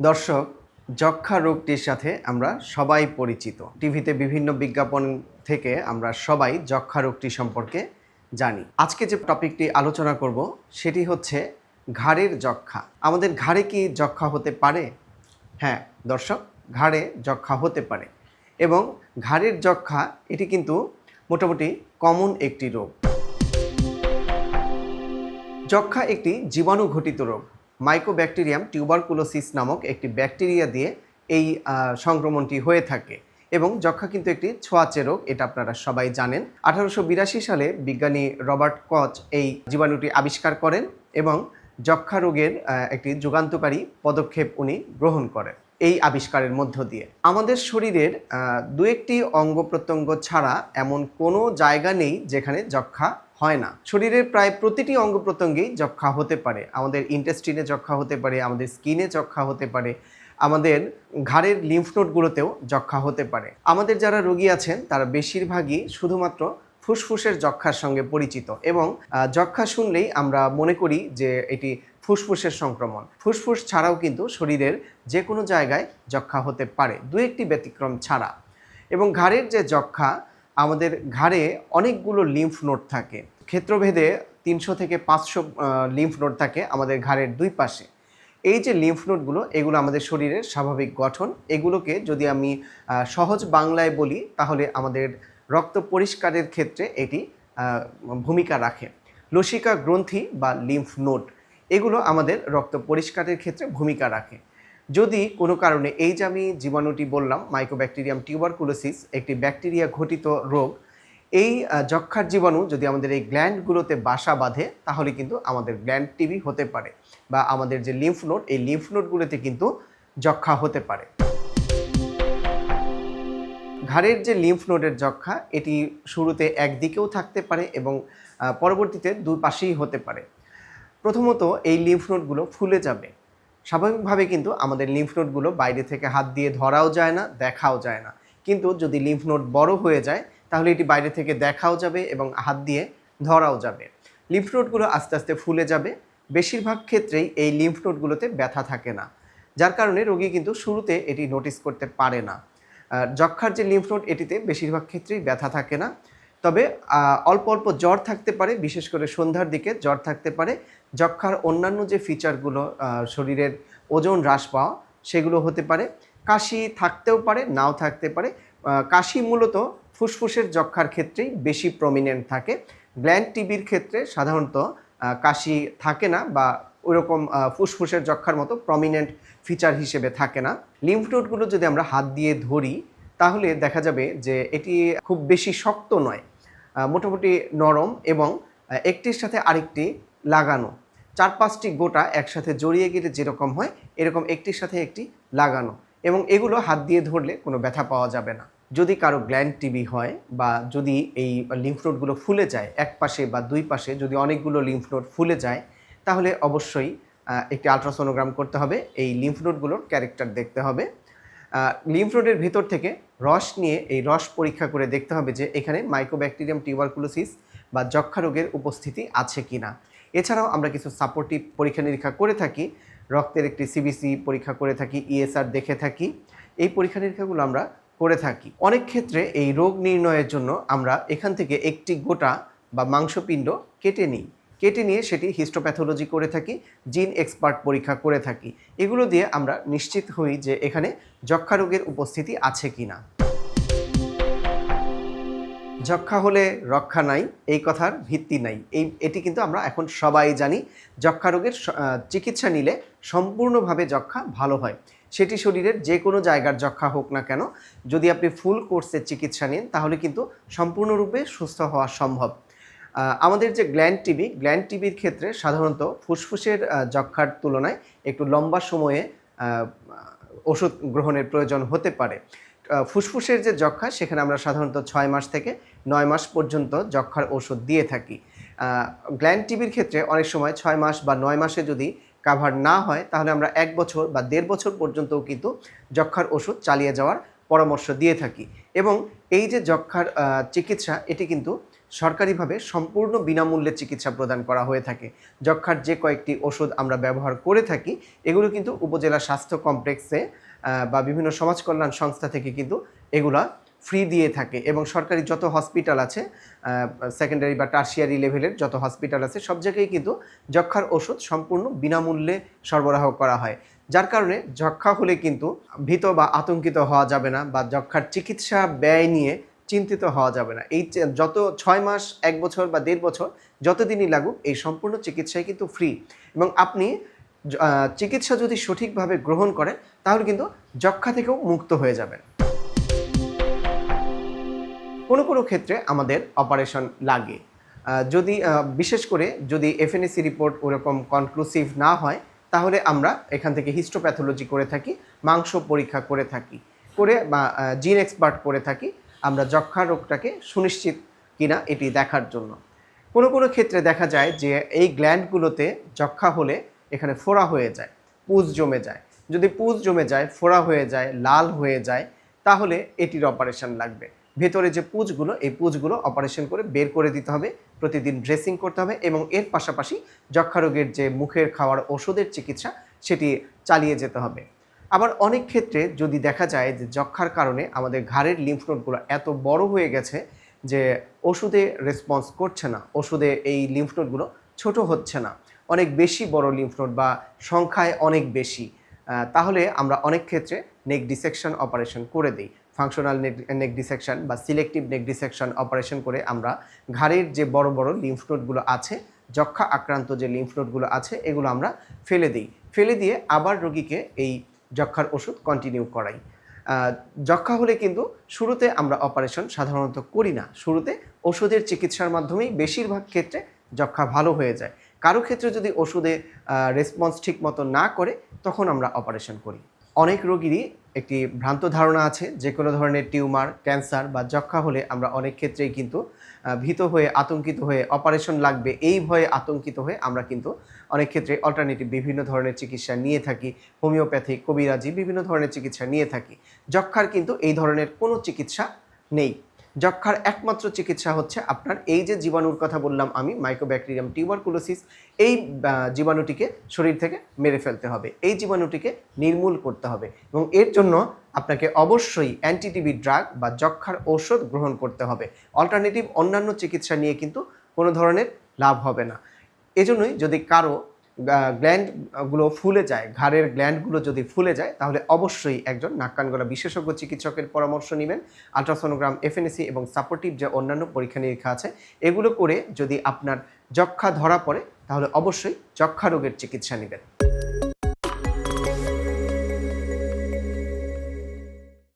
দর্শক, যক্ষা রোগটির সাথে আমরা সবাই পরিচিত। টিভিতে বিভিন্ন বিজ্ঞাপন থেকে আমরা সবাই যক্ষা রোগটি সম্পর্কে জানি। আজকে যে টপিকটি আলোচনা করব, সেটি হচ্ছে ঘাড়ের যক্ষা। আমাদের ঘাড়ে কি যক্ষা হতে পারে? হ্যাঁ দর্শক, ঘাড়ে যক্ষা হতে পারে এবং ঘাড়ের যক্ষা, এটি কিন্তু মোটামুটি কমন একটি রোগ। যক্ষা একটি জীবাণু ঘটিত রোগ। মাইকোব্যাকটেরিয়াম টিউবারকুলোসিস নামক একটি ব্যাকটেরিয়া দিয়ে এই সংক্রমণটি হয়ে থাকে এবং যক্ষা কিন্তু একটি ছোঁয়াচে রোগ, এটা আপনারা সবাই জানেন। আঠারোশো বিরাশি সালে বিজ্ঞানী রবার্ট কচ এই জীবাণুটি আবিষ্কার করেন এবং যক্ষা রোগের একটি যুগান্তকারী পদক্ষেপ উনি গ্রহণ করেন এই আবিষ্কারের মধ্য দিয়ে। আমাদের শরীরের দু একটি অঙ্গ প্রত্যঙ্গ ছাড়া এমন কোনো জায়গা নেই যেখানে যক্ষা হয় না। শরীরের প্রায় প্রতিটি অঙ্গ প্রত্যঙ্গেই যক্ষা হতে পারে। আমাদের ইন্টেস্টিনে যক্ষা হতে পারে, আমাদের স্কিনে যক্ষা হতে পারে, আমাদের ঘাড়ের লিম্ফ নোডগুলোতেও যক্ষা হতে পারে। আমাদের যারা রোগী আছেন, তারা বেশিরভাগই শুধুমাত্র ফুসফুসের যক্ষার সঙ্গে পরিচিত এবং যক্ষা শুনলেই আমরা মনে করি যে এটি ফুসফুসের সংক্রমণ। ফুসফুস ছাড়াও কিন্তু শরীরের যে কোনো জায়গায় যক্ষা হতে পারে, দু একটি ব্যতিক্রম ছাড়া। এবং ঘাড়ের যে যক্ষা আমাদের ঘাড়ে অনেকগুলো লিম্ফ নোড থাকে। ক্ষেত্রভেদে তিনশো থেকে পাঁচশো লিম্ফ নোড থাকে আমাদের ঘাড়ের দুই পাশে। এই যে লিম্ফ নোডগুলো এগুলো আমাদের শরীরের স্বাভাবিক গঠন। এগুলোকে যদি আমি সহজ বাংলায় বলি, তাহলে আমাদের রক্ত পরিষ্কারের ক্ষেত্রে এটি ভূমিকা রাখে। লসিকা গ্রন্থি বা লিম্ফ নোড এগুলো আমাদের রক্ত পরিষ্কারের ক্ষেত্রে ভূমিকা রাখে। যদি কোনো কারণে এই যে আমি জীবাণুটি বললাম মাইকোব্যাকটেরিয়াম টিউবারকুলোসিস একটি ব্যাকটেরিয়া ঘটিত রোগ, এই যক্ষার জীবাণু যদি আমাদের এই গ্ল্যান্ডগুলোতে বাসা বাঁধে, তাহলে কিন্তু আমাদের গ্ল্যান্ড টিবি হতে পারে বা আমাদের যে লিম্ফ নোড এই লিম্ফ নোডগুলোতে কিন্তু যক্ষা হতে পারে। ঘাড়ের যে লিম্ফ নোডের যক্ষা এটি শুরুতে একদিকেও থাকতে পারে এবং পরবর্তীতে দুই পাশেই হতে পারে। প্রথমত এই লিম্ফ নোডগুলো ফুলে যাবে। স্বাভাবিকভাবে কিন্তু আমাদের লিম্ফ নোডগুলো বাইরে থেকে হাত দিয়ে ধরাও যায় না, দেখাও যায় না। কিন্তু যদি লিম্ফ নোড বড় হয়ে যায়, তাহলে এটি বাইরে থেকে দেখাও যাবে এবং হাত দিয়ে ধরাও যাবে। লিম্ফ নোডগুলো আস্তে আস্তে ফুলে যাবে। বেশিরভাগ ক্ষেত্রেই এই লিম্ফ নোডগুলোতে ব্যথা থাকে না। যার কারণে রোগী কিন্তু শুরুতে এটি নোটিস করতে পারে না। যক্ষার যে লিম্ফ নোড এটিতে বেশিরভাগ ক্ষেত্রেই ব্যথা থাকে না। তবে অল্প অল্প জ্বর থাকতে পারে, বিশেষ করে সন্ধ্যার দিকে জ্বর থাকতে পারে। যক্ষার অন্যান্য যে ফিচারগুলো শরীরের ওজন হ্রাস পাওয়া, সেগুলো হতে পারে। কাশি থাকতেও পারে, নাও থাকতে পারে। কাশি মূলত ফুসফুসের যক্ষার ক্ষেত্রেই বেশি প্রমিনেন্ট থাকে। গ্ল্যান্ড টিবির ক্ষেত্রে সাধারণত কাশি থাকে না বা ওইরকম ফুসফুসের যক্ষার মতো প্রমিনেন্ট ফিচার হিসেবে থাকে না। লিম্ফ নোডগুলো যদি আমরা হাত দিয়ে ধরি, তাহলে দেখা যাবে যে এটি খুব বেশি শক্ত নয়। মোটামুটি নরম এবং একটির সাথে আরেকটি লাগানো। চার পাঁচটি গোটা একসাথে জড়িয়ে গেলে যেরকম হয়, এরকম একটির সাথে একটি লাগানো। এবং এগুলো হাত দিয়ে ধরলে কোনো ব্যথা পাওয়া যাবে না। যদি কারও গ্ল্যান্ড টিবি হয় বা যদি এই লিম্ফ নোডগুলো ফুলে যায়, এক পাশে বা দুই পাশে যদি অনেকগুলো লিম্ফ নোড ফুলে যায়, তাহলে অবশ্যই একটি আলট্রাসোনোগ্রাম করতে হবে। এই লিম্ফ নোডগুলোর ক্যারেক্টার দেখতে হবে। লিম্ফ নোডের ভেতর থেকে রস নিয়ে এই রস পরীক্ষা করে দেখতে হবে যে এখানে মাইক্রোব্যাকটেরিয়াম টিউবারকুলোসিস বা যক্ষা রোগের উপস্থিতি আছে কি না এছাড়াও আমরা কিছু সাপোর্টিভ পরীক্ষা নিরীক্ষা করে থাকি, রক্তের একটি সিবিসি পরীক্ষা করে থাকি ইএসআর দেখে থাকি, এই পরীক্ষা নিরীক্ষাগুলো আমরা করে থাকি। অনেক ক্ষেত্রে এই রোগ নির্ণয়ের জন্য আমরা এখান থেকে একটি গোটা বা মাংসপিণ্ড কেটে নিই। কেটে নিয়ে সেটি হিস্টোপ্যাথোলজি করে থাকি জিন এক্সপার্ট পরীক্ষা করে থাকি। এগুলো দিয়ে আমরা নিশ্চিত হই যে এখানে যক্ষা রোগের উপস্থিতি আছে কি না। যক্ষা হলে রক্ষা নাই, এই কথার ভিত্তি নাই। এই, এটি কিন্তু আমরা এখন সবাই জানি যক্ষা রোগের চিকিৎসা নিলে সম্পূর্ণভাবে যক্ষা ভালো হয়। সেটি শরীরের যে কোনো জায়গার যক্ষা হোক না কেন, যদি আপনি ফুল কোর্সের চিকিৎসা নিন, তাহলে কিন্তু সম্পূর্ণরূপে সুস্থ হওয়া সম্ভব। আমাদের যে গ্ল্যান্ড টিবি গ্ল্যান্ড টিবির ক্ষেত্রে সাধারণত ফুসফুসের যক্ষার তুলনায় একটু লম্বা সময়ে ওষুধ গ্রহণের প্রয়োজন হতে পারে। ফুসফুসের যে যক্ষা সেখানে আমরা সাধারণত ছয় মাস থেকে নয় মাস পর্যন্ত যক্ষার ওষুধ দিয়ে থাকি। গ্ল্যান্ড টিবির ক্ষেত্রে অনেক সময় ছয় মাস বা নয় মাসে যদি কাভার না হয়, তাহলে আমরা এক বছর বা দেড় বছর পর্যন্তও কিন্তু যক্ষার ওষুধ চালিয়ে যাওয়ার পরামর্শ দিয়ে থাকি। এবং এই যে যক্ষার চিকিৎসা, এটি কিন্তু সরকারিভাবে সম্পূর্ণ বিনামূল্যে চিকিৎসা প্রদান করা হয়ে থাকে। যক্ষার যে কয়েকটি ওষুধ আমরা ব্যবহার করে থাকি, এগুলো কিন্তু উপজেলা স্বাস্থ্য কমপ্লেক্সে বা বিভিন্ন সমাজ কল্যাণ সংস্থা থেকে কিন্তু এগুলা ফ্রি দিয়ে থাকে এবং সরকারি যত হসপিটাল আছে সেকেন্ডারি বা টার্সিয়ারি লেভেলের যত হসপিটাল আছে, সব জায়গায় কিন্তু যক্ষার ওষুধ সম্পূর্ণ বিনামূল্যে সরবরাহ করা হয়। যার কারণে যক্ষা হলে কিন্তু ভীত বা আতঙ্কিত হওয়া যাবে না বা যক্ষার চিকিৎসা ব্যয় নিয়ে চিন্তিত হওয়া যাবে না। এই যত ছয় মাস, এক বছর বা দেড় বছর যতদিনই লাগুক, এই সম্পূর্ণ চিকিৎসাই কিন্তু ফ্রি এবং আপনি চিকিৎসা যদি সঠিকভাবে গ্রহণ করেন, তাহলে কিন্তু যক্ষা থেকেও মুক্ত হয়ে যাবেন। কোনো কোনো ক্ষেত্রে আমাদের অপারেশন লাগে। যদি বিশেষ করে যদি এফএনএসি রিপোর্ট ওরকম কনক্লুসিভ না হয়, তাহলে আমরা এখান থেকে হিস্টোপ্যাথোলজি করে থাকি, মাংস পরীক্ষা করে থাকি, করে বা জিন এক্সপার্ট করে থাকি আমরা যক্ষা রোগটাকে সুনিশ্চিত কিনা এটি দেখার জন্য। কোনো কোনো ক্ষেত্রে দেখা যায় যে এই গ্ল্যান্ডগুলোতে যক্ষা হলে এখানে ফোড়া হয়ে যায়, পুজ জমে যায়। যদি পুজ জমে যায়, ফোড়া হয়ে যায়, লাল হয়ে যায়, তাহলে এটির অপারেশন লাগবে। ভেতরে যে পুজগুলো, এই পুজগুলো অপারেশন করে বের করে দিতে হবে, প্রতিদিন ড্রেসিং করতে হবে এবং এর পাশাপাশি যক্ষা রোগের যে মুখের খাওয়ার ওষুধের চিকিৎসা, সেটি চালিয়ে যেতে হবে। আবার অনেক ক্ষেত্রে যদি দেখা যায় যে যক্ষার কারণে আমাদের ঘাড়ের লিম্ফ নোডগুলো এত বড় হয়ে গেছে যে ওষুধে রেসপন্স করছে না, ওষুধে এই লিম্ফ নোডগুলো ছোট হচ্ছে না, অনেক বেশি বড় লিম্ফ নোড বা সংখ্যায় অনেক বেশি তাহলে আমরা অনেক ক্ষেত্রে নেক ডিসেকশন অপারেশন করে দিই। ফাংশনাল নেক ডিসেকশন বা সিলেক্টিভ নেক ডিসেকশন অপারেশন করে আমরা ঘাড়ের যে বড় বড় লিম্ফ নোডগুলো আছে যক্ষা আক্রান্ত যে লিম্ফ নোডগুলো আছে, এগুলো আমরা ফেলে দিই। ফেলে দিয়ে আবার রোগীকে এই যক্ষার ওষুধ কন্টিনিউ করাই। যক্ষা হলে কিন্তু শুরুতে আমরা অপারেশন সাধারণত করি না। শুরুতে ওষুধের চিকিৎসার মাধ্যমেই বেশিরভাগ ক্ষেত্রে যক্ষা ভালো হয়ে যায়। কারও ক্ষেত্রে যদি ওষুধে রেসপন্স ঠিক মতো না করে, তখন আমরা অপারেশন করি। অনেক রোগীরই একটি ভ্রান্ত ধারণা আছে, যে কোনো ধরনের টিউমার, ক্যান্সার বা যক্ষা হলে আমরা অনেক ক্ষেত্রেই কিন্তু ভীত হয়ে, আতঙ্কিত হয়ে, অপারেশন লাগবে, এই ভয়ে আতঙ্কিত হয়ে আমরা কিন্তু অনেক ক্ষেত্রে অল্টারনেটিভ বিভিন্ন ধরনের চিকিৎসা নিয়ে থাকি। হোমিওপ্যাথি কবিরাজি, বিভিন্ন ধরনের চিকিৎসা নিয়ে থাকি। যক্ষার কিন্তু এই ধরনের কোনো চিকিৎসা নেই। যক্ষার একমাত্র চিকিৎসা হচ্ছে আপনার এই যে জীবাণুর কথা বললাম আমি মাইক্রোব্যাকটেরিয়াম টিউবারকুলোসিস এই জীবাণুটিকে শরীর থেকে মেরে ফেলতে হবে। এই জীবাণুটিকে নির্মূল করতে হবে এবং এর জন্য আপনাকে অবশ্যই অ্যান্টিটিবি ড্রাগ বা যক্ষার ঔষধ গ্রহণ করতে হবে। অল্টারনেটিভ অন্যান্য চিকিৎসা নিয়ে কিন্তু কোনো ধরনের লাভ হবে না। এজন্যই যদি কারও গ্ল্যান্ডগুলো ফুলে যায়, ঘাড়ের গ্ল্যান্ডগুলো যদি ফুলে যায়, তাহলে অবশ্যই একজন নাক কান গলা বিশেষজ্ঞ চিকিৎসকের পরামর্শ নেবেন। আলট্রাসোনোগ্রাম এফএনএসি এবং সাপোর্টিভ যে অন্যান্য পরীক্ষা নিরীক্ষা আছে, এগুলো করে যদি আপনার যক্ষা ধরা পড়ে, তাহলে অবশ্যই যক্ষা রোগের চিকিৎসা নেবেন।